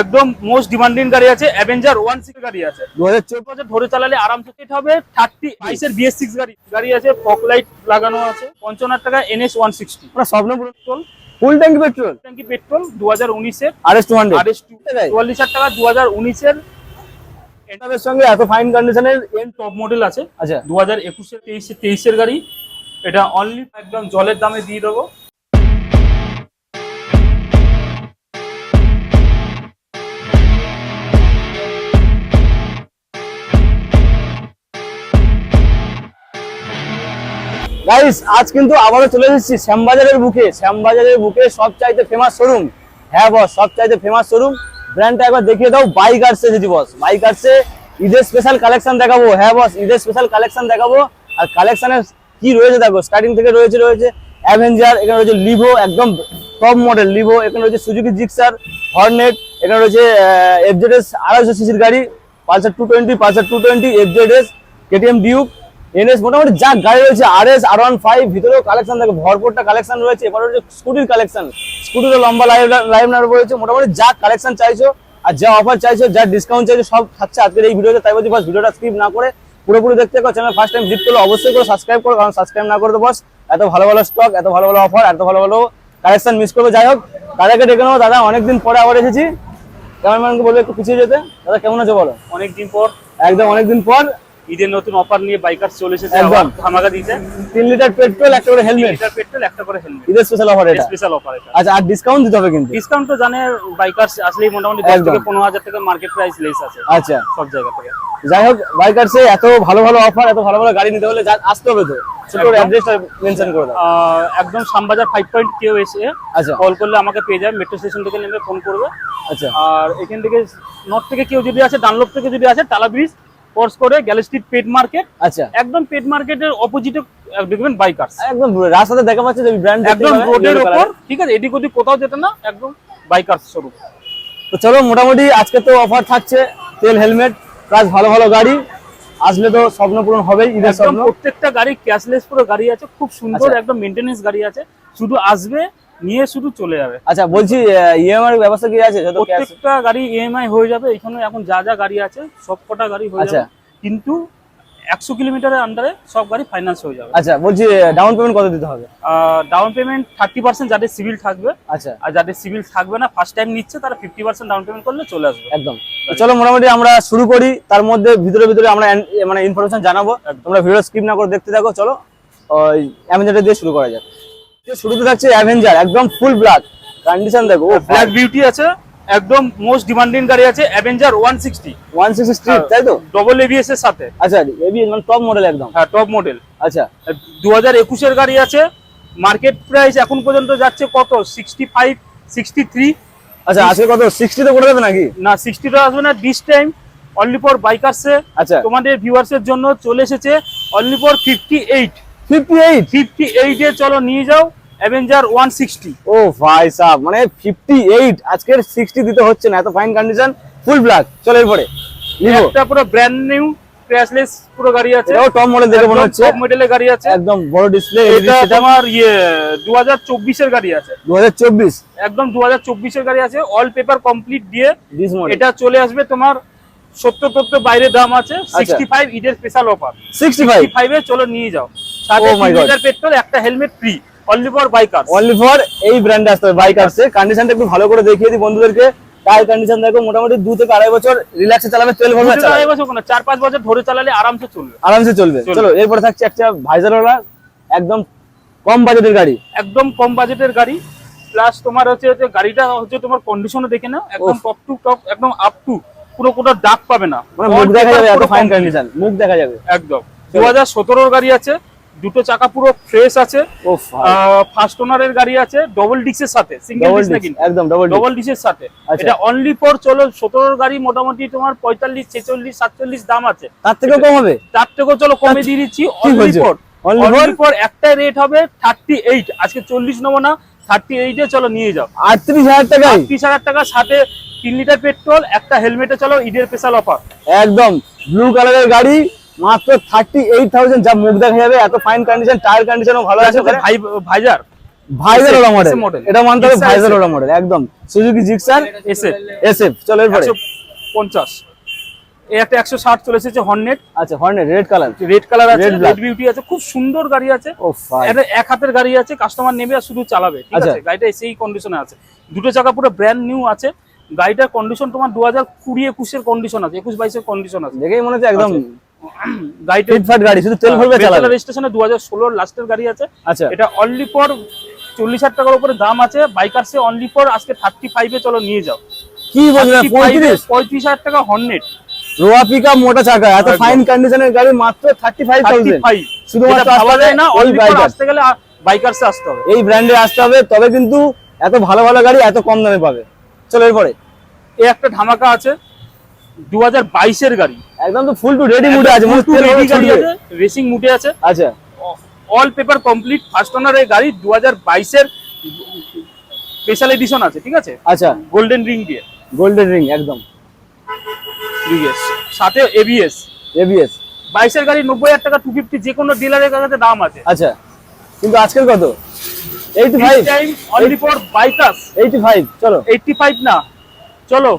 একদম most demanding গাড়ি আছে অ্যাভেঞ্জার ওয়ান সিক্স গাড়ি আছে। দু হাজার ধরে চালালে আরামসে সেট হবে থার্টি বাইশের বিএস সিক্স গাড়ি গাড়ি আছে ফক লাইট লাগানো আছে পঞ্চান্ন টাকা এনএস ওয়ান সিক্সটি স্বপ্ন পেট্রোল ফুল ট্যাঙ্কি পেট্রোল ট্যাঙ্কি পেট্রোল দু হাজার উনিশের। R S two hundred R S two চুয়াল্লিশ হাজার টাকা দু হাজার উনিশের। এটার সঙ্গে এত ফাইন কন্ডিশনের টপ মডেল আছে। আচ্ছা। দু হাজার একুশের তেইশে তেইশের গাড়ি। এটা অনলি একদম জলের দামে দিয়ে দেবো। গাইস আজ কিন্তু আবারও চলে এসেছি শ্যামবাজারের বুকে। শ্যামবাজারের বুকে সবচাইতে ফেমাস শোরুম হ্যাঁ বস সবচাইতে ফেমাস শোরুম ব্র্যান্ডটা একবার দেখিয়ে দাও বাইক আর্টসে এসেছি বস বাইক আর্টসে ঈদের স্পেশাল কালেকশন দেখাবো। হ্যাঁ বস ঈদের স্পেশাল কালেকশন দেখাবো। আর কালেকশনের কি রয়েছে দেখো স্টার্টিং থেকে রয়েছে রয়েছে অ্যাভেঞ্জার এখানে রয়েছে লিভো একদম টপ মডেল লিভো এখানে রয়েছে সুজুকি জিক্সার হর্নেট এখানে রয়েছে এফজেডএস আড়াইশো সিসির গাড়ি Pulsar two twenty Pulsar two twenty FZS KTM Duke NS মোটামুটি যা গাড়ি রয়েছে R S R one five ভিতরেও কালেকশন দেখো ভরপুরটা কালেকশন রয়েছে। এবার রয়েছে স্কুটির কালেকশন স্কুটিরও লম্বা লাইভ লাইভ নাম্বার রয়েছে। মোটামুটি যা কালেকশন চাইছো আর যা অফার চাইছো যা ডিসকাউন্ট চাইছো সব থাকছে আজকের এই ভিডিওতে তাই বলছি বস ভিডিওটা স্কিপ না করে পুরোপুরি দেখতে থাকো চ্যানেল ফার্স্ট টাইম ভিজিট করলে অবশ্যই করে সাবস্ক্রাইব করো কারণ সাবস্ক্রাইব না করতে বস এত ভালো ভালো স্টক এত ভালো ভালো অফার এত ভালো ভালো কালেকশন মিস করবে। যাই হোক দাদাকে ডেকে নেব। দাদা অনেকদিন পরে আবার এসেছি। ক্যামেরাম্যানকে বলবে একটু পিছিয়ে যেতে। দাদা কেমন আছো বলো? অনেকদিন পর। একদম অনেকদিন পর। ঈদের নতুন অফার নিয়ে বাইকার চলে এসেছে একদম। ধামাকা দিতে। তিন লিটার পেট্রোল একটা করে হেলমেট লিটার পেট্রোল একটা করে হেলমেট ঈদের স্পেশাল অফার এটা? স্পেশাল অফার এটা। আচ্ছা আর ডিসকাউন্ট দিতে হবে কিন্তু? ডিসকাউন্ট তো জানে বাইকার আসলেই মোটামুটি দশ একদম। থেকে পনেরো হাজার টাকা মার্কেট প্রাইস লেস আছে। আচ্ছা। সব জায়গা থেকে। যাই হোক বাইকার্সে এত ভালো ভালো অফার এত ভালো ভালো গাড়ি নিতে হলে যা- আসতে হবে তো। ছোট একদম। অ্যাড্রেসটা মেনশন করে দাও। একদম শ্যামবাজার ফাইভ পয়েন্ট কেউ এসে আচ্ছা। কল করলে আমাকে পেয়ে যাবে মেট্রো স্টেশন থেকে নেমে ফোন করবে। আচ্ছা। আর এখান থেকে নর্থ থেকে কেউ যদি আসে ডানলোপ থেকে যদি আসে টালা ব্রিজ কোর্স করে পেট মার্কেট আচ্ছা। একদম পেট মার্কেটের অপোজিটে দেখবেন বাইকার্স একদম রাস্তাতে দেখা পাচ্ছে যে ব্র্যান্ড একদম রোডের ওপর ঠিক আছে? এদিক ওদিক কোথাও যেতে না একদম বাইকার্স শোরুম তো চলো মোটামুটি আজকে তো অফার থাকছে তেল হেলমেট প্লাস ভালো ভালো গাড়ি। আসলে তো স্বপ্ন পূরণ হবেই ঈদের স্বপ্ন। প্রত্যেকটা গাড়ি ক্যাশলেস পুরো গাড়ি আছে খুব সুন্দর আচ্ছা। একদম মেনটেনেন্স গাড়ি আছে। শুধু আসবে নিয়ে শুধু চলে যাবে। আচ্ছা বলছি ইএমআই এর ব্যবস্থা কি আছে? যত প্রত্যেকটা গাড়ি ইএমআই হয়ে যাবে এখানে এখন যা যা গাড়ি আছে সব কটা গাড়ি হয়ে আচ্ছা। যাবে। কিন্তু একশো কিলোমিটারের আন্ডারে সব গাড়ি ফাইন্যান্স হয়ে যাবে। আচ্ছা বলছি ডাউন পেমেন্ট কত দিতে হবে? ডাউন পেমেন্ট থার্টি পার্সেন্ট যাদের সিভিল থাকবে আচ্ছা। আর যাদের সিভিল থাকবে না ফার্স্ট টাইম নিচ্ছে তারা ফিফটি পার্সেন্ট ডাউন পেমেন্ট করলে চলে আসবে। একদম। চলো মোটামুটি আমরা শুরু করি তার মধ্যে ভিতরে ভিতরে আমরা মানে ইনফরমেশন জানাব। তোমরা ভিডিও স্ক্রিপ না করে দেখতে থাকো চলো ওই অ্যাভেঞ্জারটা দিয়ে শুরু করা যাক। শুরুতে থাকছে অ্যাভেঞ্জার একদম ফুল ব্ল্যাক কন্ডিশন দেখো ব্ল্যাক বিউটি আছে একদম মোস্ট ডিমান্ডিং গাড়ি আছে avenger one sixty one sixty street তাই তো? ডবল এবিএস এর সাথে। আচ্ছা এবি মানে টপ মডেল একদম। হ্যাঁ টপ মডেল আচ্ছা। দু হাজার একুশের গাড়ি আছে মার্কেট প্রাইস এখন পর্যন্ত যাচ্ছে কত? সিক্সটি ফাইভ সিক্সটি থ্রি আচ্ছা আজকে কত? সিক্সটি তো করে দেবে নাকি? না সিক্সটিটা আসবে না দিস টাইম অনলি ফর বাইকার্সে আচ্ছা। তোমাদের ভিউয়ার্সের জন্য চলে এসেছে only for fifty eight fifty eight fifty চলো নিয়ে যাও অ্যাভেঞ্জার ওয়ান সিক্সটি ও ভাই সাহ মানে ফিফটি এইট আজকের সিক্সটি দিতে হচ্ছে না এত ফাইন কন্ডিশন ফুল ব্ল্যাক চলো এরপরে একটা পুরো ব্র্যান্ড নিউ ক্র্যাশলেস পুরো গাড়ি আছে। এটাও টপ মডেল দেখে মনে হচ্ছে। টপ মডেলের গাড়ি আছে। একদম বড় ডিসপ্লে এটা তোমার ইয়ে দু হাজার চব্বিশের গাড়ি আছে। দু হাজার চব্বিশ? একদম দু হাজার চব্বিশের গাড়ি আছে। অল পেপার কমপ্লিট দিয়ে এটা চলে আসবে তোমার সত্তর তত্তর বাইরে দাম আছে। সিক্সটি ফাইভ ঈদের স্পেশাল অফার সিক্সটি ফাইভ ফাইভে চলো নিয়ে যাও। সাথে Oh my তিন God. লিটার পেট্রোল একটা helmet free only for biker only for এই ব্র্যান্ডে আসতে হবে কন্ডিশনটা একটু ভালো করে দেখিয়ে দিই বন্ধুদেরকে। টায়ার কন্ডিশন দেখো মোটামুটি দু থেকে আড়াই বছর রিল্যাক্সে চালাবে তেল ভরবে আর চালাবে। বছর চার পাঁচ বছর ধরে চালালে আরামসে চলবে। আরামসে চলবে। চলবে। চলো এরপরে থাকছে একটা ভাইজারওয়ালা একদম কম বাজেটের গাড়ি। একদম কম বাজেটের গাড়ি প্লাস তোমার হচ্ছে যে গাড়িটা হচ্ছে তোমার দেখে না একদম টপ টু টপ একদম আপ টু পুরো কোনো দাগ পাবে না। মানে মুখ দেখা যাবে এত ফাইন। কন্ডিশন মুখ দেখা যাবে। একদম। দু হাজার সতেরোর গাড়ি আছে দুটো চাকা পুরো ফ্রেশ আছে। ও ফার্স্ট ওনারের গাড়ি আছে ডবল ডিক্সের সাথে সিঙ্গেল ডিক্স না কিন্তু। একদম ডবল ডবল ডিসের সাথে। আচ্ছা। এটা অনলি ফর চলো সতেরোর গাড়ি মোটামুটি তোমার পঁয়তাল্লিশ ছেচল্লিশ সাতচল্লিশ দাম আছে। তার থেকেও কম হবে? তার থেকেও চলো কমে দিয়ে দিচ্ছি। অনলি? ফর? অনলি ফর একটাই রেট হবে থার্টি এইট আজকে চল্লিশ নেব না থার্টি এইটে চলো নিয়ে যাও। আটত্রিশ হাজার টাকায়? তিরিশ হাজার টাকা সাথে তিন লিটার পেট্রোল একটা হেলমেটে চলো ঈদের স্পেশাল অফার একদম। ব্লু কালারের গাড়ি মাত্র থার্টি এইট থাউজেন্ড যা মুখ দেখা যাবে এত ফাইন কন্ডিশন টায়ার কন্ডিশনও ভালো আছে ভাইজার ভাইজার ওরা মডেল এটা মানতে হবে ভাইজার SF মডেল একদম। সুজুকি জিক্সার এসে এসএফ চলো এরপরে। একশো পঞ্চাশ। এই একটা একশো ষাট চলে এসেছে হর্নেট আচ্ছা Hornet red colour red colour আছে রেড বিউটি আছে খুব সুন্দর গাড়ি আছে। ও এটা এক হাতের গাড়ি আছে কাস্টমার নেবে আর শুধু চালাবে ঠিক আচ্ছা। আছে? গাড়িটা সেই কন্ডিশনে আছে। দুটো চাকা পুরো ব্র্যান্ড নিউ আছে। গাড়িটার কন্ডিশন তোমার দু হাজার কুড়ি একুশের কন্ডিশন আছে একুশ বাইশের কন্ডিশন আছে। দেখেই মনে হচ্ছে একদম গাড়িটা ফিটফাট গাড়ি শুধু তেল ভরবে চালাবে? রেজিস্ট্রেশনে দু হাজার লাস্টের গাড়ি আছে। আচ্ছা। এটা অনলি ফর হাজার টাকার উপরে দাম আছে। বাইকার্সে অনলি ফর আজকে চলো নিয়ে যাও। কি হাজার টাকা হর্নেট রোয়া পিকা মোটা চাকা এত। ফাইন কন্ডিশনের গাড়ি মাত্র শুধুমাত্র যায় না হবে অনলি ফর আসতে গেলে বাইকার্সে আসতে হবে। এই ব্র্যান্ডে আসতে হবে তবে কিন্তু এত ভালো ভালো গাড়ি এত কম দামে পাবে। চলো এরপরে। এই একটা ধামাকা আছে। দু হাজার বাইশের গাড়ি। একদম তো ফুল টু রেডি মুডে আছে মনে রেডি গাড়ি আছে। রেসিং মুডে আছে। আচ্ছা। All paper complete first owner এই গাড়ি দু হাজার বাইশের স্পেশাল এডিশন আছে ঠিক আছে? আচ্ছা। গোল্ডেন রিং দিয়ে। গোল্ডেন রিং একদম। বিএস সাথে এবিএস এবিএস বাইশের গাড়ি নব্বই হাজার টাকা টু ফিফটি যে কোনো ডিলারের কাছে দাম আছে। আচ্ছা। কিন্তু আজকের কত? Eighty five only for bikers eighty five চলো। এইটটি ফাইভ না। চলো।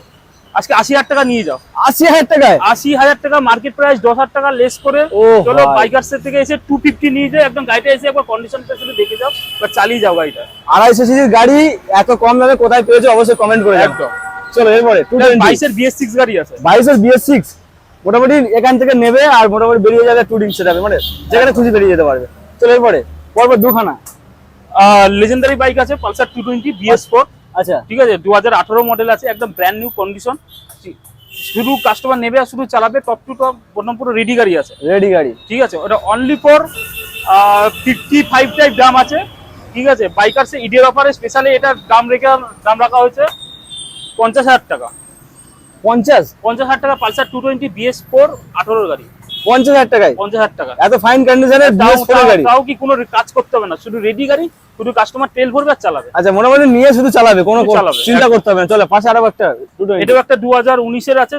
আজকে আশি হাজার টাকা নিয়ে যাও। আশি হাজার টাকায়? আশি হাজার টাকা মার্কেট প্রাইস দশ হাজার টাকা লেস করে চলো। বাইকার্স থেকে এসে টু ফিফটি নিয়ে যাও একদম গাড়িটা এসে একবার কন্ডিশনটা শুধু দেখে যাও বা চালিয়ে যাও গাড়িটা। আড়াইশো সিসির গাড়ি এত কম দামে কোথায় পেয়েছ অবশ্যই কমেন্ট করে একদম। চলো এরপরে বাইশের বিএস সিক্স গাড়ি আছে। বাইশের বিএস সিক্স মোটামুটি এখান থেকে নেবে আর মোটামুটি বেরিয়ে যাবে টুরিং সেটাবে মানে যেখানে খুশি বেরিয়ে যেতে পারবে। চলো এরপরে পরপর দুখানা। লেজেন্ডারি বাইক আছে Pulsar two twenty BS four আচ্ছা। ঠিক আছে দু হাজার আঠারো মডেল আছে একদম ব্র্যান্ড নিউ কন্ডিশন শুধু কাস্টমার নেবে আর শুধু চালাবে টপ টু টপ বর্তমান পুরো রেডি গাড়ি আছে। রেডি গাড়ি। ঠিক আছে ওটা only for fifty five type দাম আছে। ঠিক আছে বাইকার্সে ইডিয়ার অফারে স্পেশালি এটার দাম রেখে দাম রাখা হয়েছে পঞ্চাশ হাজার টাকা। পঞ্চাশ? পঞ্চাশ হাজার টাকা Pulsar two twenty BS four আঠারোর গাড়ি। পঞ্চাশ হাজার টাকায়। পঞ্চাশ হাজার টাকা। এত ফাইন কন্ডিশনের তাও বিএস ফোর গাড়ি। তাও কি কোনো কাজ করতে হবে না? শুধু রেডি গাড়ি শুধু কাস্টমার তেল ভরবে আর চালাবে। আচ্ছা মোটামুটি নিয়ে শুধু চালাবে কোনো চিন্তা করতে হবে না। চলো পাশে আরও একটা এটাও একটা দু হাজার উনিশের আছে।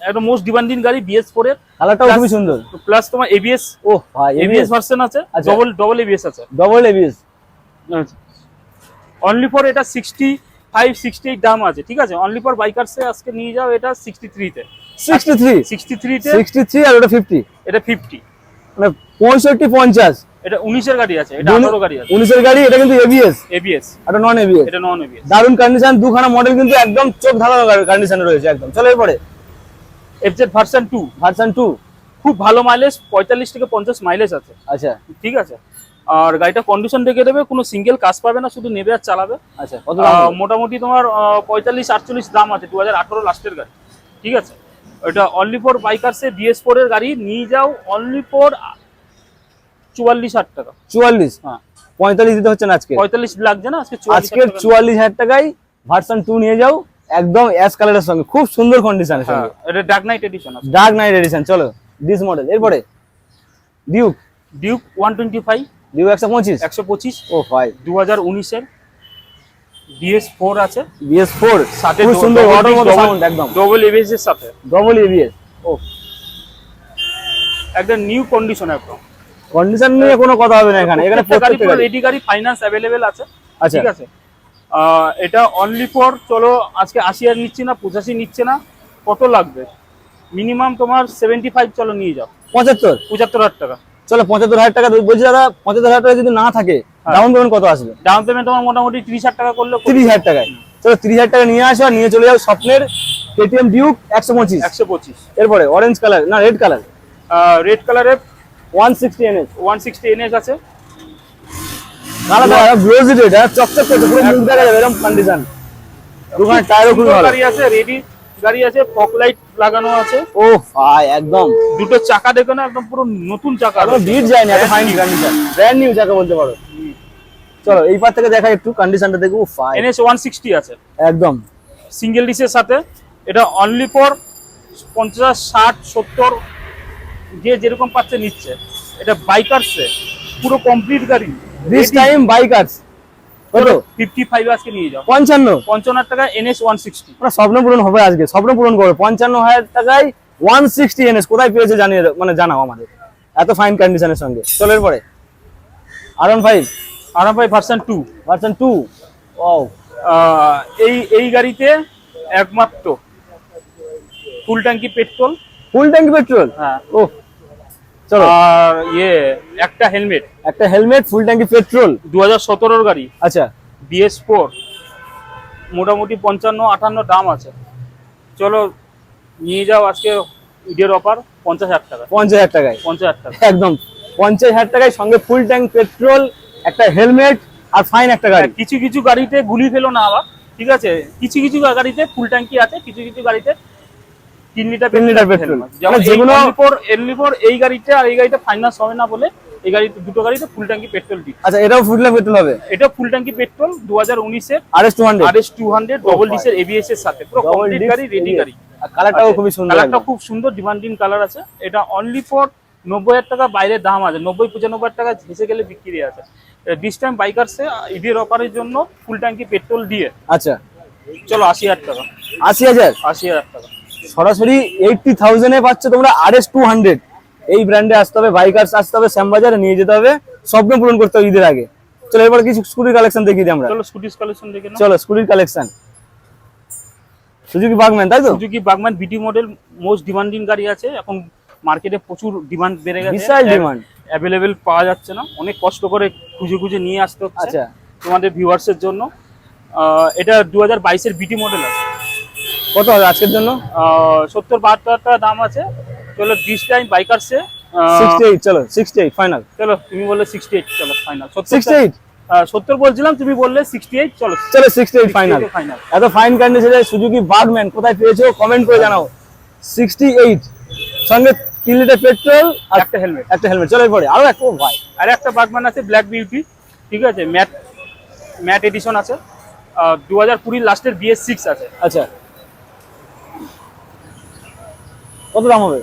একটা মোস্ট ডিমান্ডিং গাড়ি বিএস ফোর এর। কালারটাও Plus- খুবই সুন্দর। প্লাস তোমার এবিএস ও ভাই এবিএস এবিএস ভার্সন আছে আচ্ছা। ডবল ডবল এবিএস আছে। ডবল এবিএস অনলি ফর এটা সিক্সটি ফাইভ সিক্সটি এইট দাম আছে ঠিক আছে? অনলি ফর বাইকার্সে আজকে নিয়ে যাও এটা সিক্সটি থ্রিতে আর ওটা এটা ফিফটি মানে পঁয়ষট্টি পঞ্চাশ। এটা উনিশের গাড়ি আছে এটা গাড়ি আছে। উনিশের গাড়ি এটা কিন্তু এবিএস এবিএস এটা নন এবিএস এটা নন এবিএস কন্ডিশন দুখানা মডেল কিন্তু একদম চোখ ধাঁধানো কন্ডিশনে রয়েছে একদম। চলো এরপরে। এফজেড ভার্সন খুব ভালো মাইলেজ পঁয়তাল্লিশ থেকে পঞ্চাশ মাইলেজ আছে। আচ্ছা। ঠিক আছে। আর গাড়িটা কন্ডিশন রেখে দেবে কোনো সিঙ্গেল কাজ পাবে না শুধু নেবে আর চালাবে। আচ্ছা? মোটামুটি তোমার পঁয়তাল্লিশ আটচল্লিশ দাম আছে দু হাজার আঠারো লাস্টের গাড়ি। ঠিক আছে? এটা অনলি ফোর বাইকার্সে বিএস ফোর এর গাড়ি নিয়ে যাও অনলি ফোর চুয়াল্লিশ হাজার টাকা। চুয়াল্লিশ? হ্যাঁ। পঁয়তাল্লিশ দিতে হচ্ছে না আজকে? পঁয়তাল্লিশ লাগছে না আজকে আজকের চুয়াল্লিশ হাজার টাকায় ভার্সন টু নিয়ে যাও একদম অ্যাশ কালারের সঙ্গে খুব সুন্দর কন্ডিশনের হ্যাঁ এটা ডার্ক নাইট এডিশন আছে। ডার্ক নাইট এডিশন চলো ডিস মডেল এরপরে Duke Duke one twenty five Duke একশো পঁচিশ? একশো পঁচিশ ও ভাই। দু হাজার উনিশের। বিএস ফোর আছে। বিএস ফোর সাথে খুব সুন্দর অটোর মতো সাউন্ড একদম ডবল এবিএস এর সাথে? ডবল এবিএস ও। একদম নিউ কন্ডিশন একদম। কন্ডিশন নিয়ে কোনো কথা হবে না এখানে এখানে প্রত্যেকটা গাড়ি প্রত্যেকটা গাড়ি। রেডি গাড়ি ফাইন্যান্স অ্যাভেলেবেল আছে। আচ্ছা। ঠিক আছে? আহ, এটা অনলি ফর চলো আজকে আশি হাজার নিচ্ছি না পঁচাশি নিচ্ছে না। কত লাগবে? মিনিমাম তোমার সেভেন্টি ফাইভ চলো নিয়ে যাও। পঁচাত্তর। পঁচাত্তর হাজার টাকা। চলো পঁচাত্তর হাজার টাকা বলছি দাদা পঁচাত্তর হাজার টাকা যদি না থাকে হ্যাঁ। ডাউন পেমেন্ট কত আসবে? ডাউন পেমেন্ট তোমার মোটামুটি ত্রিশ হাজার টাকা করলে তিরিশ হাজার টাকায়। চলো তিরিশ হাজার টাকা নিয়ে আসো আর নিয়ে চলে যাও স্বপ্নের কেটিএম ডিউক একশো পঁচিশ। একশো পঁচিশ। এরপরে অরেঞ্জ কালার না রেড কালার রেড কালারের one sixty NS one sixty NS আছে। কালারটা গ্লোজি রেড হ্যাঁ চকচক করছে পুরো মুখ দেখা যাবে এরকম কন্ডিশন দোকানের টায়ারও খুবই ভালো। আছে রেডি গাড়ি আছে ফক লাইট লাগানো আছে। ও ভাই একদম। দুটো চাকা দেখো না একদম পুরো নতুন চাকা। এখনও বিট যায়নি এত ফাইন কন্ডিশন ব্র্যান্ড নিউ যাকে বলতে পারো। চলো এই পার থেকে দেখা একটু কন্ডিশনটা দেখো ফাইন এনএস ওয়ান সিক্সটি আছে। একদম। সিঙ্গেল ডিসের সাথে এটা অনলি ফর পঞ্চাশ ষাট সত্তর যে যেরকম পাচ্ছে নিচ্ছে। এটা বাইকার্সে পুরো কমপ্লিট গাড়ি। দিস টাইম বাইকার্স জানাও আমাদের। এত ফাইন কন্ডিশনের সঙ্গে। চলো এরপরে। আর ওয়ান ফাইভ আরাম ভাই ভার্সন টু ভার্সন টু ও এই এই গাড়িতে একমাত্র ফুল ট্যাঙ্কি পেট্রোল ফুল ট্যাঙ্কি পেট্রোল হ্যাঁ। ও চলো। আর ইয়ে একটা হেলমেট। একটা হেলমেট ফুল ট্যাঙ্কি পেট্রোল দু হাজার সতেরোর গাড়ি। আচ্ছা। বিএস ফোর মোটামুটি পঞ্চান্ন আটান্ন দাম আছে। চলো নিয়ে যাও আজকে ঈদের অফার পঞ্চাশ হাজার টাকা। পঞ্চাশ হাজার টাকায়। পঞ্চাশ হাজার টাকা। একদম। পঞ্চাশ হাজার টাকায় সঙ্গে ফুল ট্যাঙ্ক পেট্রোল একটা হেলমেট আর ফাইন একটা গাড়ি। কিছু কিছু গাড়িতে গুলি ফেলো না আবার ঠিক আছে? কিছু কিছু গাড়িতে ফুল ট্যাঙ্কি আছে কিছু কিছু গাড়িতে তিন লিটার তিন লিটার পেট্রোল মানে যেগুলো এলিফোর এই গাড়িতে আর এই গাড়িতে ফাইন্যান্স হবে না বলে এই গাড়িতে দুটো গাড়িতে ফুল ট্যাঙ্কি পেট্রোল দিই আচ্ছা এটাও ফুল ট্যাঙ্ক পেট্রোল হবে? এটা ফুল ট্যাঙ্কি পেট্রোল দু হাজার উনিশের R S two hundred R S two hundred double ডিসের ABS এর সাথে। পুরো কমপ্লিট গাড়ি রেডি গাড়ি। কালারটাও খুবই সুন্দর কালারটা খুব সুন্দর ডিমান্ডিং কালার আছে। এটা অনলি ফর হাজার টাকা বাইরের দাম আছে। নব্বই পঁচানব্বই হাজার টাকা হেসে গেলে বিক্রি আছে। দিস টাইম বাইকারসে ঈদের অফারের জন্য ফুল ট্যাঙ্কি পেট্রোল দিয়ে। আচ্ছা। চলো আশি হাজার টাকা। আশি হাজার? আশি হাজার টাকা। সরাসরি এইটটি থাউজেন্ডে পাচ্ছ তোমরা আর এস টু হান্ড্রেড এই ব্র্যান্ডে আসতে হবে বাইকার্স আসতে হবে শ্যামবাজারে নিয়ে যেতে হবে। স্বপ্ন পূরণ করতে হবে ঈদের আগে। চলো এবার কিছু স্কুটির কালেকশন দেখিয়ে দিই আমরা। চলো স্কুটিস কালেকশন দেখে চলো স্কুটির কালেকশন সুজুকি বাগম্যান তাই তো? সুজুকি বাগম্যান বিটি মডেল মোস্ট ডিমান্ডিং গাড়ি আছে। এখন মার্কেটে প্রচুর ডিমান্ড বেড়ে গেছে। বিশাল demand। অ্যাভেলেবেল পাওয়া যাচ্ছে না। অনেক কষ্ট করে খুঁজে খুঁজে নিয়ে আসতে হচ্ছে আচ্ছা। তোমাদের ভিউয়ার্সের জন্য। এটা দু হাজার বাইশের বিটি মডেল আছে। কত হবে আজকের জন্য? সত্তর বাহাত্তর হাজার টাকা দাম আছে। চলো দিস টাইম বাইকারসে সিক্সটি এইট চলো সিক্সটি এইট ফাইনাল চলো তুমি বললে সিক্সটি এইট চলো ফাইনাল সিক্সটি এইট সত্তর বলছিলাম তুমি বললে সিক্সটি এইট চলো চলো সিক্সটি এইট ফাইনাল ফাইনাল এত ফাইন কন্ডিশনে সুজুকি কোথায় পেয়েছ? কমেন্ট করে জানাও। সিক্সটি এইট সঙ্গে তিন লিটার পেট্রোল আর একটা হেলমেট একটা হেলমেট চলো আরও একটা ভাই। আর একটা বাগম্যান আছে ব্ল্যাক বিউটি ঠিক আছে? ম্যাট ম্যাট এডিশন আছে। দু হাজার কুড়ির লাস্টের বিএস সিক্স আছে। আচ্ছা। কত দাম হবে?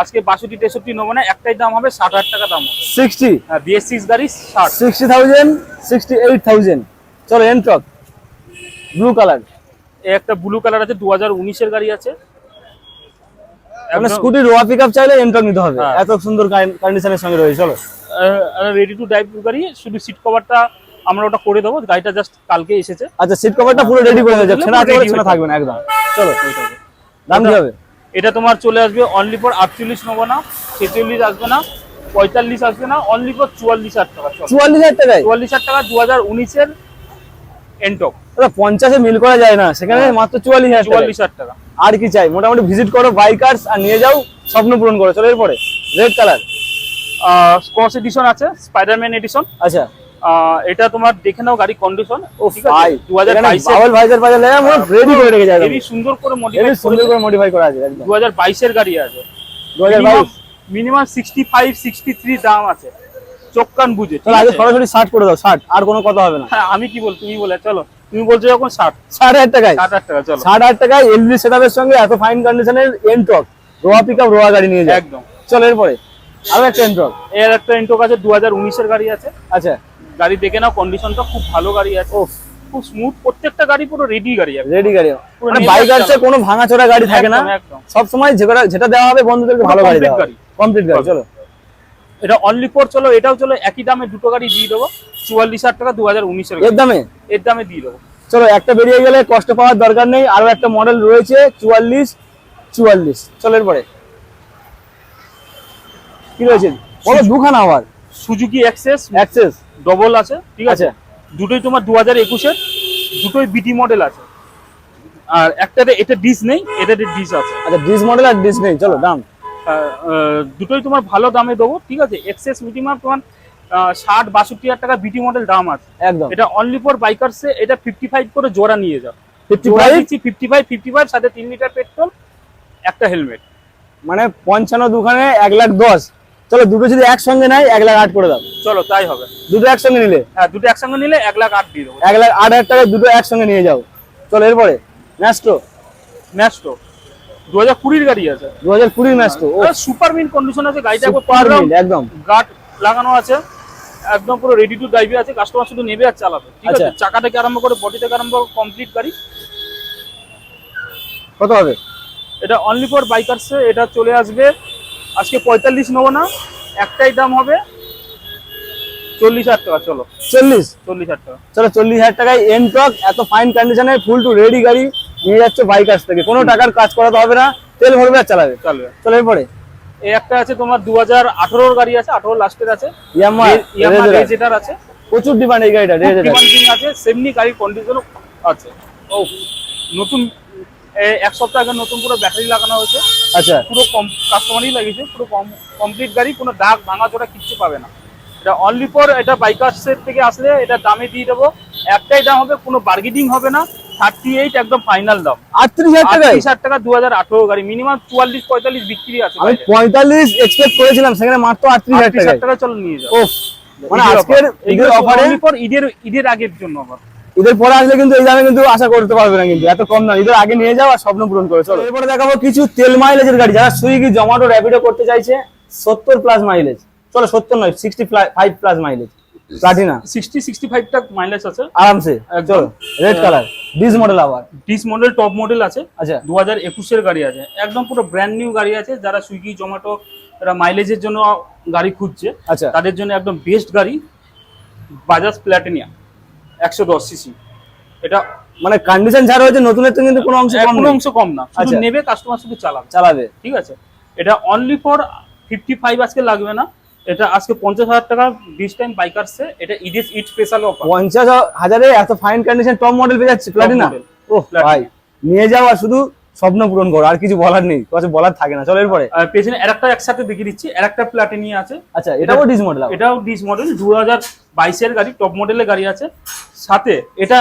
আজকে বাষট্টি তেষট্টি নেব না একটাই দাম হবে ষাট হাজার টাকা দাম হবে। সিক্সটি? বিএস সিক্স গাড়ি ষাট। Sixty thousand sixty eight thousand. চলো এনটক ব্লু কালার একটা ব্লু কালার আছে দু হাজার উনিশের গাড়ি আছে। একদম- স্কুটি রোয়া পিক আপ চাইলে এনটক নিতে হবে। হ্যাঁ। এত সুন্দর কন্ডিশনের সঙ্গে রয়েছে চলো। রেডি টু ড্রাইভ গাড়ি শুধু সিট কভারটা আমরা ওটা করে দেবো গাড়িটা জাস্ট কালকে এসেছে। আচ্ছা সিট কভারটা পুরো রেডি করে দেওয়া ছেনা হয়ে থাকবে না একদম। চলো দাম কি হবে? এটা তোমার চলে আসবে অনলি ফর আটচল্লিশ নেব না ছেচল্লিশ আসবে না পঁয়তাল্লিশ আসবে না অনলি ফর চুয়াল্লিশ হাজার টাকা। চুয়াল্লিশ হাজার টাকায়? চুয়াল্লিশ হাজার টাকা দু হাজার উনিশের এনটক দাদা পঞ্চাশে মিল করা যায় না সেখানে মাত্র চুয়াল্লিশ হাজার চুয়াল্লিশ হাজার টাকা। আর কি চাই? মোটামুটি ভিজিট করো বাইকার্স আর নিয়ে যাও স্বপ্ন পূরণ করো। চলো এরপরে রেড কালার স্কচ এডিশন আছে স্পাইডারম্যান এডিশন আচ্ছা। এটা তোমার দেখে নাও গাড়ি কন্ডিশন ও ভাই দু হাজার বাইশের বাবল ভাইজার বাজার লেগা মনে রেডি করে রেখে যাবে হেভি সুন্দর করে মডিফাই সুন্দর করে মডিফাই করা আছে একদম। দু হাজার বাইশের গাড়ি আছে। দু হাজার বাইশ। Minimum sixty five sixty three দাম আছে। চোখ কান বুঝে চলো আগে সরাসরি ষাট করে দাও ষাট আর কোনো কথা হবে না। হ্যাঁ আমি কি বল তুমি বলে চলো। তুমি বলছো যখন ষাট। ষাট হাজার টাকায়। ষাট হাজার টাকা চলো। ষাট হাজার টাকায় এলবি সেটআপের সঙ্গে এত ফাইন কন্ডিশনের এনটক রোয়া পিক আপ রোয়া গাড়ি নিয়ে যায় একদম। চলো এরপরে। আরও একটা এনটক এর একটা ইন্টক আছে দু হাজার উনিশের গাড়ি আছে। আচ্ছা। গাড়ি দেখে নাও কন্ডিশনটা খুব ভালো গাড়ি আছে। খুব স্মুথ প্রত্যেকটা গাড়ি পুরো রেডি গাড়ি আছে। রেডি গাড়ি। মানে বাইকার্সে কোনো ভাঙাচোরা গাড়ি থাকে না। সব সময় যেটা যেটা দেওয়া হবে বন্ধুদেরকে ভালো গাড়ি দেওয়া। কমপ্লিট গাড়ি। চলো। এটা অনলি ফোর চলো এটাও চলো একই দামে দুটো গাড়ি দিয়ে দেবো। চুয়াল্লিশ হাজার টাকা দু হাজার উনিশের এর দামে? এর দামে দিয়ে দেবো। চলো একটা বেরিয়ে গেলে কষ্ট পাওয়ার দরকার নেই। আরও একটা মডেল রয়েছে চুয়াল্লিশ চুয়াল্লিশ। চলো এরপরে। কি রয়েছে? বলো দুখানা আবার সুজুকি অ্যাক্সেস অ্যাক্সেস ডবল আছে ঠিক আছে। দুটোই তোমার দু হাজার একুশের দুটোই বিটি মডেল আছে। আর একটাতে এটা ডিস নেই এটাতে ডিস আছে। আচ্ছা ডিস মডেল আর ডিস নেই চলো দাম। দুটোই তোমার ভালো দামে দেবো ঠিক আছে? এক্সেস মিনিমাম তোমার ষাট বাষট্টি হাজার টাকা বিটি মডেল দাম আছে। একদম। এটা অনলি ফর বাইকার্সে এটা ফিফটি ফাইভ করে জোড়া নিয়ে যাও। Fifty five fifty five fifty five সাথে তিন লিটার পেট্রোল একটা হেলমেট মানে পঞ্চান্ন দুখানে এক লাখ দশ। চলো দুটো যদি একসঙ্গে নেয় এক লাখ আট করে দাও। চলো তাই হবে। দুটো একসঙ্গে নিলে? হ্যাঁ দুটো একসঙ্গে নিলে এক লাখ আট দিয়ে দেবো। এক লাখ আট হাজার টাকা দুটো একসঙ্গে নিয়ে যাও। চলো এরপরে? ম্যাস্টো ম্যাস্টো দু হাজার কুড়ির গাড়ি আছে। দু হাজার কুড়ির ম্যাস্টো সুপার মিন কন্ডিশন আছে গাড়িটা সুপার একদম। গার্ড লাগানো আছে একদম পুরো রেডি টু ড্রাইভে আছে কাস্টমার শুধু নেবে আর চালাবে। ঠিক আছে? আচ্ছা। চাকা থেকে আরম্ভ করে বডি থেকে আরম্ভ কমপ্লিট গাড়ি। কত হবে? এটা অনলি ফর বাইকার্সে এটা চলে আসবে আজকে পঁয়তাল্লিশ নেব না একটাই দাম হবে চল্লিশ হাজার টাকা চলো। চল্লিশ? চল্লিশ হাজার টাকা। চলো চল্লিশ হাজার টাকায় এনটক এত ফাইন কন্ডিশনে ফুল টু রেডি গাড়ি নিয়ে যাচ্ছে থেকে। কোনো টাকার কাজ করাতে হবে না তেল ভরবে আর চালাবে। চলবে। চলো এরপরে? এই একটা আছে তোমার দু হাজার আঠারোর গাড়ি আছে আঠারো লাস্টের আছে। ইয়ামা ইয়ামা রেজেটার আছে। প্রচুর ডিমান্ড এই গাড়িটা রেজেটার ডিমান্ডিং আছে। সেমনি গাড়ির কন্ডিশনও আছে। ও। নতুন এক সপ্তাহ আগে নতুন পুরো ব্যাটারি লাগানো হয়েছে। আচ্ছা। পুরো কম কাস্টমারই লাগিয়েছে পুরো কমপ্লিট গাড়ি কোনো দাগ ভাঙা চোরা কিচ্ছু পাবে না। এটা অনলি ফর এটা বাইকার্সের থেকে আসলে এটা দামে দিয়ে দেবো। একটাই দাম হবে কোনো বার্গেনিং হবে না। থার্টি এইট একদম ফাইনাল দাম। আটত্রিশ হাজার টাকায়? আটত্রিশ হাজার টাকা দু হাজার আঠেরো গাড়ি। মিনিমাম চুয়াল্লিশ পঁয়তাল্লিশ বিক্রি আছে আমি পঁয়তাল্লিশ এক্সপেক্ট করেছিলাম সেখানে মাত্র আটত্রিশ হাজার টাকা চলো নিয়ে যাও। মানে আজকের ঈদের অফারে ঈদের ঈদের আগের জন্য আবার। ঈদের পরে আসলে কিন্তু এই দামে কিন্তু আশা করতে পারবে না কিন্তু এত কম দাম ঈদের আগে নিয়ে যাও আর স্বপ্ন পূরণ করে চলো। এরপরে দেখাবো কিছু তেল মাইলেজের গাড়ি। যারা সুইগি জোমাটো র্যাপিডো করতে চাইছে সত্তর প্লাস মাইলেজ চলো সত্তর নয় sixty five plus mileage Platina sixty sixty ফাইভটা mileage আছে। আরামসে। চলো রেড কালার ডিস মডেল আবার। ডিস মডেল টপ মডেল আছে। আচ্ছা। দু হাজার একুশের গাড়ি আছে। একদম পুরো ব্র্যান্ড নিউ গাড়ি আছে। যারা সুইগি জোম্যাটো এরা মাইলেজের জন্য গাড়ি খুঁজছে আচ্ছা। তাদের জন্য একদম বেস্ট গাড়ি বাজাজ প্ল্যাটিনিয়া একশো দশ সিসি এটা মানে কন্ডিশন ছাড়া হয়েছে নতুনের তো কিন্তু কোনো অংশ কম কোনো অংশ কম না শুধু আচ্ছা। নেবে কাস্টমার শুধু চালাবে। চালাবে। ঠিক আছে? এটা অনলি ফর ফিফটি ফাইভ আজকে লাগবে না। এটা আজকে পঞ্চাশ হাজার টাকা ডিস টাইম বাইকার্সে এটা ঈদের ইট স্পেশাল অফার পঞ্চাশ হাজারে এত ফাইন কন্ডিশন টপ মডেল পেয়ে যাচ্ছে প্লাটিনা। ও ভাই নিয়ে যাওয়া শুধু স্বপ্ন পূরণ করো আর কিছু বলার নেই। কিছু বলার থাকে না চলো এরপরে। আর পেছনে আরেকটা একসাথে দেখিয়ে দিচ্ছি আরেকটা প্ল্যাটিনিয়া আছে। আচ্ছা এটাও ডিস মডেল এটাও ডিস মডেল দু হাজার বাইশের গাড়ি টপ মডেলের গাড়ি আছে। সাথে এটা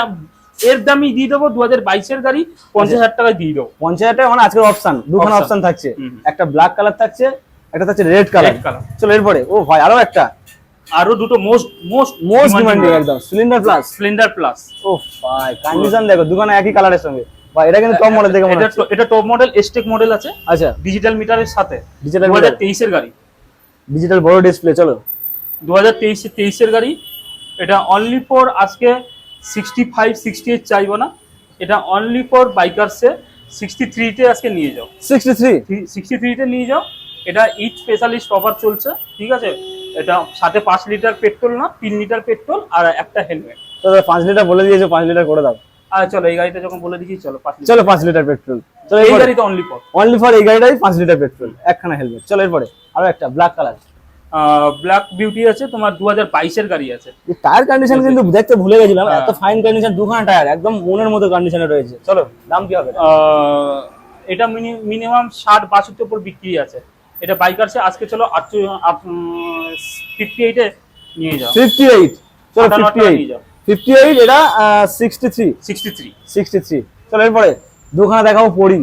এর দামই দিয়ে দেবো দু হাজার বাইশের গাড়ি পঞ্চাশ হাজার টাকায় দিয়ে দেবো। পঞ্চাশ হাজার টাকা মানে আজকের অপশন দুখানা। অপশন থাকছে। একটা ব্ল্যাক কালার থাকছে একটা থাকছে রেড কালার। চলো এরপরে। ও ভাই আরও একটা। আরও দুটো মোস্ট মোস্ট মোস্ট ডিমান্ডিং একদম। সিলিন্ডার প্লাস সিলিন্ডার প্লাস ও ভাই কন্ডিশন দেখো দুখানা একই কালারের সঙ্গে। ভাই এটা কিন্তু টপ মডেল দেখে মনে এটা হচ্ছে। এটা টপ মডেল এস্টেক মডেল আছে। আচ্ছা। ডিজিটাল মিটারের সাথে। ডিজিটাল দু হাজার তেইশের গাড়ি। ডিজিটাল বড় ডিসপ্লে চলো। দু হাজার তেইশে তেইশের গাড়ি। এটা অনলি ফর আজকে সিক্সটি ফাইভ সিক্সটি এইট চাইব না। এটা অনলি ফর বাইকার্সে সিক্সটি থ্রিতে আজকে নিয়ে যাও। সিক্সটি থ্রি সিক্সটি থ্রিতে নিয়ে যাও। এটা ইট স্পেশালিস্ট অফার চলছে ঠিক আছে? এটা সাথে পাঁচ লিটার পেট্রোল না তিন লিটার পেট্রোল আর একটা হেলমেট তো পাঁচ লিটার বলে দিয়েছ পাঁচ লিটার করে দাও। আর চলো এই গাড়িটা যখন বলে দিচ্ছি চলো চলো পাঁচ লিটার পেট্রোল। চলো এই গাড়িটা অনলি ফর অনলি ফর এই গাড়িটাই পাঁচ লিটার পেট্রোল একখানা হেলমেট চলো এরপরে আরও একটা ব্ল্যাক কালার ব্ল্যাক বিউটি আছে তোমার দু হাজার বাইশের গাড়ি আছে। টায়ার কন্ডিশন কিন্তু দেখতে ভুলে গেছিলাম হ্যাঁ। এত ফাইন কন্ডিশন দুখানা টায়ার একদম মনের মতো কন্ডিশনে রয়েছে। চলো দাম কি হবে? এটা মিনিমাম ষাট বাষট্টির উপর বিক্রি আছে। এটা বাইকার্সে আজকে চলো ফিফটি এইটে নিয়ে যাও। ফিফটি এইট চলো ফিফটি এইট নিয়ে যাও। ফিফটি এইট এটা sixty three sixty three sixty three চলো এরপরে দুখানা দেখাবো পড়ি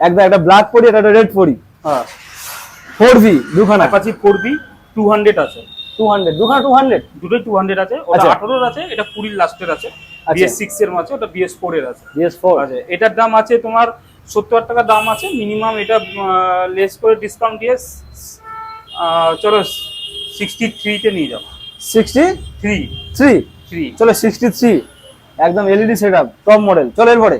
একদম একটা ব্ল্যাক পড়ি একটা রেড পড়ি হ্যাঁ। ফোর ভি দুখানা। Apache four V two hundred আছে। টু হান্ড্রেড দুখানা টু হান্ড্রেড দুটোই টু হান্ড্রেড আছে। ওটা আচ্ছা। আঠারোর আছে এটা কুড়ির লাস্টের আছে। আচ্ছা। বিএস সিক্স এর আছে ওটা বিএস ফোর এর আছে। বিএস ফোর আছে এটার দাম আছে তোমার সত্তর হাজার টাকা দাম আছে। মিনিমাম এটা লেস করে ডিসকাউন্ট দিয়ে চলো সিক্সটি থ্রিতে নিয়ে যাও। সিক্সটি থ্রি থ্রি থ্রি চলো সিক্সটি থ্রি একদম LED set up top model চলো এরপরে।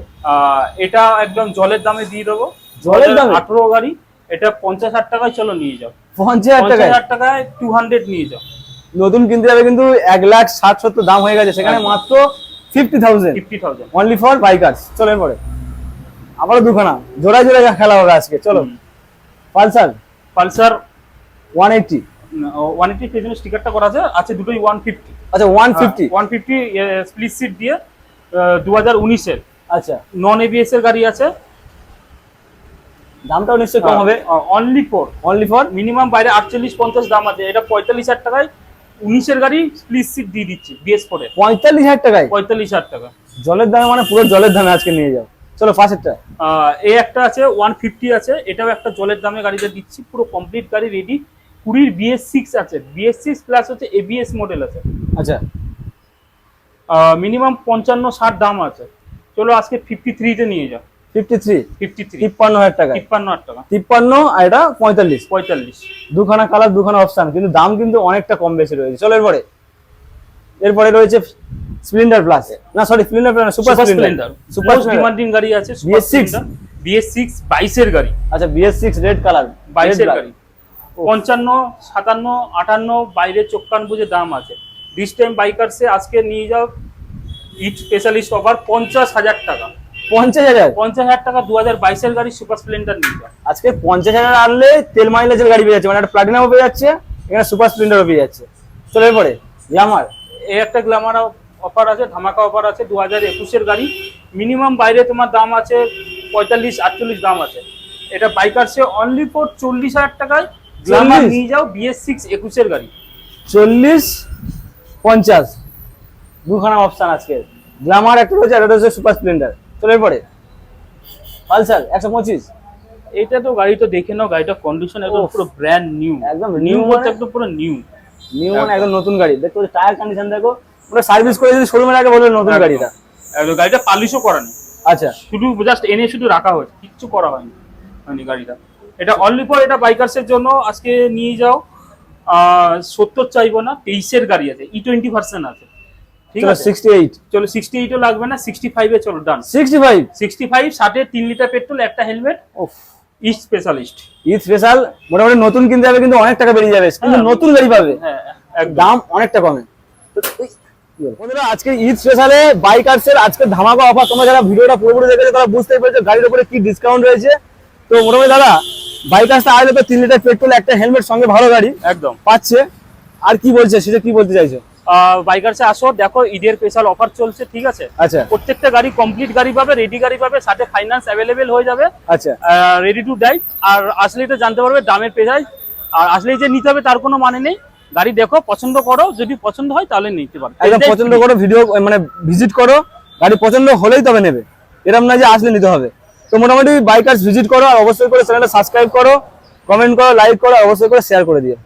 এটা একদম জলের দামে দিয়ে দেবো। জলের দামে? আঠারো গাড়ি এটা পঞ্চাশ হাজার টাকায় চলো নিয়ে যাও। পঞ্চাশ হাজার টাকায়? টু হান্ড্রেড নিয়ে যাও। নতুন কিনতে যাবে কিন্তু এক লাখ ষাট সত্তর দাম হয়ে গেছে সেখানে মাত্র fifty thousand fifty thousand only for bikers চলো এরপরে। আবারও দুখানা। জোড়ায় জোড়ায় খেলা হবে আজকে। চলো। Pulsar? Pulsar one eighty one eighty পেছনে স্টিকারটা করা আছে আছে দুটোই ওয়ান ফিফটি আচ্ছা one fifty one fifty split seat দিয়ে দু হাজার উনিশের। আচ্ছা। নন এবিএস এর গাড়ি আছে। দামটাও নিশ্চয়ই কম হবে। Only for only for minimum বাইরে আটচল্লিশ পঞ্চাশ দাম আছে। এটা পঁয়তাল্লিশ হাজার টাকায় উনিশের গাড়ি স্প্লিট সিট দিয়ে দিচ্ছি বিএস ফোরে পঁয়তাল্লিশ হাজার টাকায়? পঁয়তাল্লিশ হাজার টাকা। জলের দামে মানে পুরো জলের দামে আজকে নিয়ে যাও। চলো ফার্স্টেরটা আহ, এই একটা আছে ওয়ান ফিফটি আছে। এটাও একটা জলের দামে গাড়িটা দিচ্ছি পুরো কমপ্লিট গাড়ি রেডি কুড়ির বিএস সিক্স আছে। বিএস সিক্স প্লাস হচ্ছে এবিএস মডেল আছে। আচ্ছা। মিনিমাম পঞ্চান্ন ষাট দাম আছে। চলো আজকে ফিফটি থ্রিতে নিয়ে যাও। ফিফটি থ্রি ফিফটি থ্রি তিপ্পান্ন হাজার টাকায়? তিপ্পান্ন হাজার টাকা। তিপ্পান্ন আর এটা পঁয়তাল্লিশ। পঁয়তাল্লিশ। দুখানা কালার দুখানা অপশন কিন্তু দাম কিন্তু অনেকটা কম বেশি রয়েছে। চলো এরপরে। এরপরে রয়েছে স্প্লেন্ডার প্লাস না sorry Splendor plus super Splendor super demanding গাড়ি আছে BS6 বিএস সিক্স বাইশের গাড়ি। আচ্ছা বিএস সিক্স রেড কালার বাইশের গাড়ি। পঞ্চান্ন সাতান্ন আটান্ন বাইরে চোখ কান বুঝে দাম আছে। দিস টাইম বাইকার্সে আজকে নিয়ে যাও ইট স্পেশালিস্ট অফার পঞ্চাশ হাজার টাকা। পঞ্চাশ হাজার? পঞ্চাশ হাজার টাকা দু হাজার বাইশের গাড়ি সুপার স্প্লেন্ডার নিয়ে যাও। আজকে পঞ্চাশ হাজার আনলে তেল মাইলেজের গাড়ি পেয়ে যাচ্ছে মানে একটা প্লাটিনামও পেয়ে যাচ্ছে এখানে সুপার স্প্লেন্ডারও পেয়ে যাচ্ছে। চলে পরে গ্লামার এই একটা গ্ল্যামার অফার আছে ধামাকা অফার আছে দু হাজার একুশের গাড়ি। মিনিমাম বাইরে তোমার দাম আছে পঁয়তাল্লিশ আটচল্লিশ দাম আছে। এটা বাইকার্সে অনলি ফর চল্লিশ হাজার টাকায় গ্ল্যামার নিয়ে যাও বিএস সিক্স একুশের গাড়ি। চল্লিশ পঞ্চাশ। দুখানা অপশন আজকে। গ্লামার একটা রয়েছে একটা রয়েছে সুপার স্প্লেন্ডার চলে পরে পালসার একশো পঁচিশ। এইটা তো গাড়ি তো দেখে নাও গাড়িটা কন্ডিশন একদম পুরো ব্র্যান্ড নিউ একদম নিউ বলতে মানে- একদম পুরো নিউ নিউ মানে একদম। নতুন গাড়ি। পাচ্ছি টায়ার কন্ডিশন দেখো। পুরো সার্ভিস করে যদি শোরুমের আগে বলবে নতুন গাড়িটা। একদম গাড়িটা পালিশও করা নেই। আচ্ছা। শুধু জাস্ট এনে শুধু রাখা হয়েছে কিচ্ছু করা হয়নি। হয়নি গাড়িটা। এটা অনলি ফর এটা বাইকার্সের জন্য আজকে নিয়ে যাও। সত্তর চাইব না তেইশের গাড়ি আছে ই টোয়েন্টি ভার্সন আছে। ঠিক আছে? সিক্সটি এইট চলো সিক্সটি এইটও লাগবে না সিক্সটি ফাইভে চলো done sixty five sixty five ষাটে তিন লিটার পেট্রোল একটা হেলমেট ইস্ট স্পেশালিস্ট স্পেশাল মোটামুটি নতুন কিনতে যাবে কিন্তু অনেক টাকা বেরিয়ে যাবে। কিন্তু হ্যাঁ। নতুন গাড়ি পাবে। হ্যাঁ দাম অনেকটা কমে। বন্ধুরা আজকে ঈদ স্পেশালে বাইকার্সের আজকে ধামাকা অফার তোমরা যারা ভিডিওটা পুরোপুরি দেখেছ তারা বুঝতেই পেরেছ গাড়ির উপরে কি ডিসকাউন্ট রয়েছে। তো মোটামুটি দাদা বাইকার্সটা আসলে তো তিন লিটার পেট্রোল একটা হেলমেট সঙ্গে ভালো গাড়ি একদম। পাচ্ছে। আর কি বলছে সেটা কি বলতে চাইছো? বাইকার্সে আসো দেখো ঈদের স্পেশাল অফার চলছে ঠিক আছে? আচ্ছা। প্রত্যেকটা গাড়ি কমপ্লিট গাড়ি পাবে রেডি গাড়ি পাবে সাথে ফাইন্যান্স অ্যাভেলেবেল হয়ে যাবে। আচ্ছা। রেডি টু ড্রাইভ আর আসলেই তো জানতে পারবে দামের পেজায় আর আসলেই যে নিতে হবে তার কোনো মানে নেই। গাড়ি দেখো পছন্দ করো যদি পছন্দ হয় তাহলে নিতে পারো। একদম পছন্দ করো ভিডিও মানে ভিজিট করো গাড়ি পছন্দ হলেই তবে নেবে। এরকম না যে আসলে নিতে হবে। তো মোটামুটি বাইকার্স ভিজিট করো আর অবশ্যই করে চ্যানেলটা সাবস্ক্রাইব করো কমেন্ট করো লাইক করো অবশ্যই করে শেয়ার করে দিও।